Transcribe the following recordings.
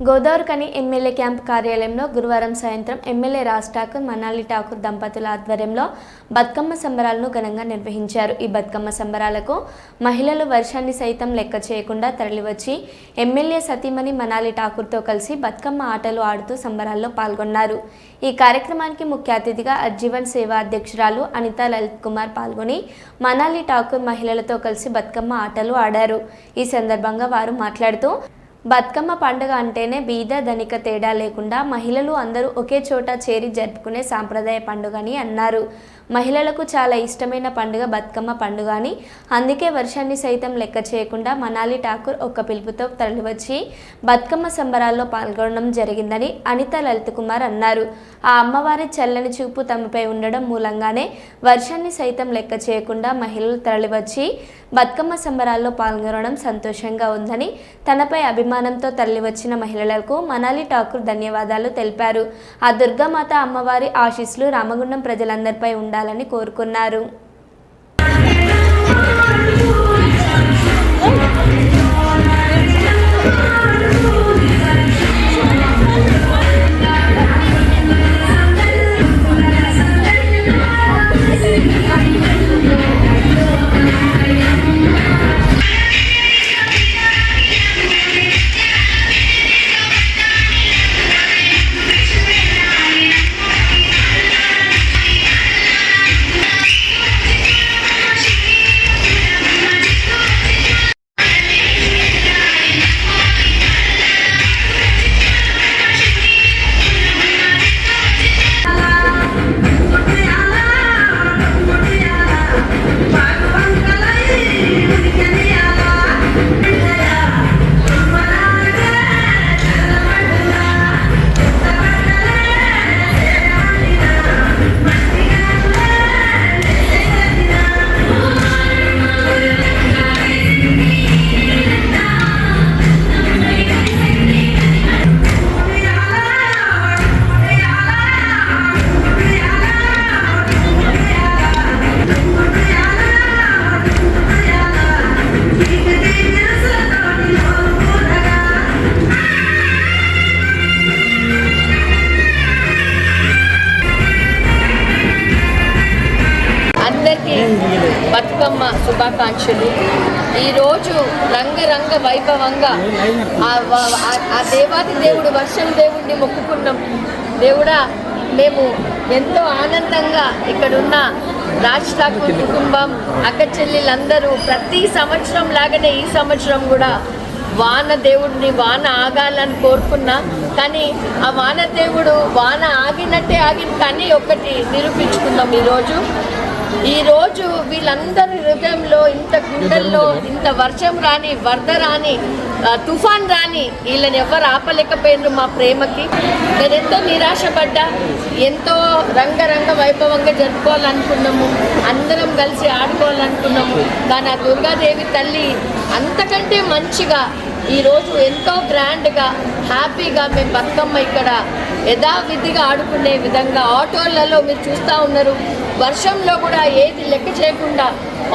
Godavarikhani MLA camp కార్యాలయంలో గురువారం సాయంత్రం ఎమ్మెల్యే రాజ్ ఠాకూర్ మనాలి ఠాకూర్ దంపతుల ఆధ్వర్యంలో బతుకమ్మ సంబరాలను ఘనంగా నిర్వహించారు. ఈ బతుకమ్మ సంబరాలకు మహిళలు వర్షాన్ని సైతం లెక్క చేయకుండా తరలివచ్చి ఎమ్మెల్యే సతీమణి మనాలి ఠాకూర్తో కలిసి బతుకమ్మ ఆటలు ఆడుతూ సంబరాల్లో పాల్గొన్నారు. ఈ కార్యక్రమానికి ముఖ్య అతిథిగా అజ్జీవన్ సేవా అధ్యక్షురాలు అనిత లలిత్ కుమార్ పాల్గొని మనాలి ఠాకూర్ మహిళలతో కలిసి బతుకమ్మ ఆటలు ఆడారు. ఈ సందర్భంగా వారు మాట్లాడుతూ బతుకమ్మ పండుగ అంటేనే బీద ధనిక తేడా లేకుండా మహిళలు అందరూ ఒకే చోట చేరి జరుపుకునే సాంప్రదాయ పండుగ అని అన్నారు. మహిళలకు చాలా ఇష్టమైన పండుగ బతుకమ్మ పండుగ అని. అందుకే వర్షాన్ని సైతం లెక్క చేయకుండా మనాలి ఠాకూర్ ఒక్క పిలుపుతో తరలివచ్చి బతుకమ్మ సంబరాల్లో పాల్గొనడం జరిగిందని అనిత లలిత్ కుమార్ అన్నారు. ఆ అమ్మవారి చల్లని చూపు తమపై ఉండడం మూలంగానే వర్షాన్ని సైతం లెక్క చేయకుండా మహిళలు తరలివచ్చి బతుకమ్మ సంబరాల్లో పాల్గొనడం సంతోషంగా ఉందని తనపై అభిమానంతో తరలివచ్చిన మహిళలకు మనాలి ఠాకూర్ ధన్యవాదాలు తెలిపారు. ఆ దుర్గామాత అమ్మవారి ఆశీస్సులు రామగుండం ప్రజలందరిపై ఉండాలని కోరుకున్నారు. శుభాకాంక్షలు. ఈరోజు రంగరంగ వైభవంగా ఆ ఆ- దేవాది దేవుడు వర్షం దేవుడిని మొక్కుకున్నాం. దేవుడా మేము ఎంతో ఆనందంగా ఇక్కడున్న రాజ్ ఠాకూర్ కుటుంబం అక్క చెల్లెలందరూ ప్రతి సంవత్సరం లాగానే ఈ సంవత్సరం కూడా వాన దేవుడిని వాన ఆగాలని కోరుకున్నా. కానీ ఆ వాన దేవుడు వాన ఆగినట్టే ఆగింది కానీ ఒకటి నిరూపించుకుందాం ఈరోజు. ఈ రోజు వీళ్ళందరి హృదయంలో ఇంత గుండెల్లో ఇంత వర్షం రాని వరద రాని తుఫాన్ రాని వీళ్ళని ఎవరు ఆపలేకపోయినారు మా ప్రేమకి? నేను ఎంతో నిరాశపడ్డా. ఎంతో రంగరంగ వైభవంగా జరుపుకోవాలనుకున్నాము. అందరం కలిసి ఆడుకోవాలనుకున్నాము. కానీ ఆ దుర్గాదేవి తల్లి అంతకంటే మంచిగా ఈరోజు ఎంతో గ్రాండ్గా హ్యాపీగా మేము బతుకమ్మ ఇక్కడ యథావిధిగా ఆడుకునే విధంగా ఆటోలలో మీరు చూస్తూ ఉన్నారు. వర్షంలో కూడా ఏది లెక్క చేయకుండా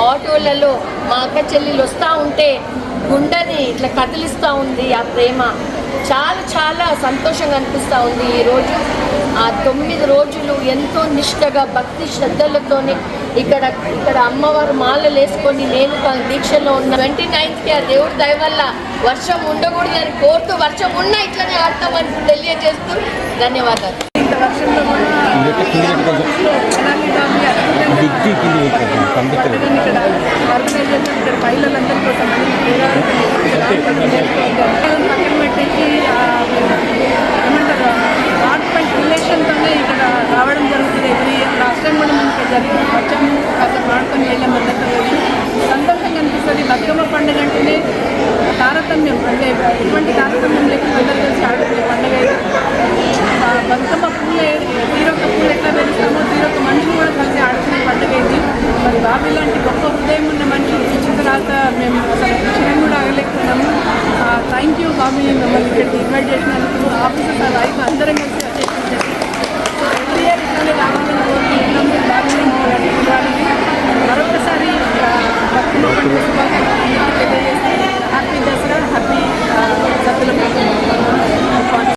ఆటోలలో మా అక్క చెల్లెలు వస్తూ ఉంటే గుండెని ఇట్లా కదిలిస్తూ ఉంది ఆ ప్రేమ. చాలా చాలా సంతోషంగా అనిపిస్తూ ఉంది ఈరోజు ఆ తొమ్మిది రోజులు ఎంతో నిష్టగా భక్తి శ్రద్ధలతోని ఇక్కడ ఇక్కడ అమ్మవారు మాలలు వేసుకొని నేను దీక్షలో ఉన్న ట్వంటీ నైన్త్కి ఆ దేవుడి దయ వల్ల వర్షం ఉండకూడదని కోరుతూ వర్షం ఉన్నా ఇట్లనే ఆడతామని తెలియజేస్తూ ధన్యవాదాలు. పండుగ అంటేనే తారతమ్యం అంటే ఎటువంటి తారతమ్యం లేకుండా అందరూ కలిసి ఆడుకునే పండుగ ఇది. ఆ బతుకమ్మ పూలే తీరొక్క పూలు ఎట్లా పెరుస్తామో తీరొక్క మనిషి కూడా కలిసి ఆడుకునే పండుగ ఇది. మరి బాబీ లాంటి గొప్ప హృదయం ఉన్న మనిషి ఇచ్చిన తర్వాత మేము అసలు క్షణం కూడా ఆగలేకపోయినాము. థ్యాంక్ యూ బాబీ మమ్మల్ని ఇక్కడికి ఇన్వైట్ చేసినందుకు ఆఫీసర్ ఆ వైఫ్ అందరం కలిసి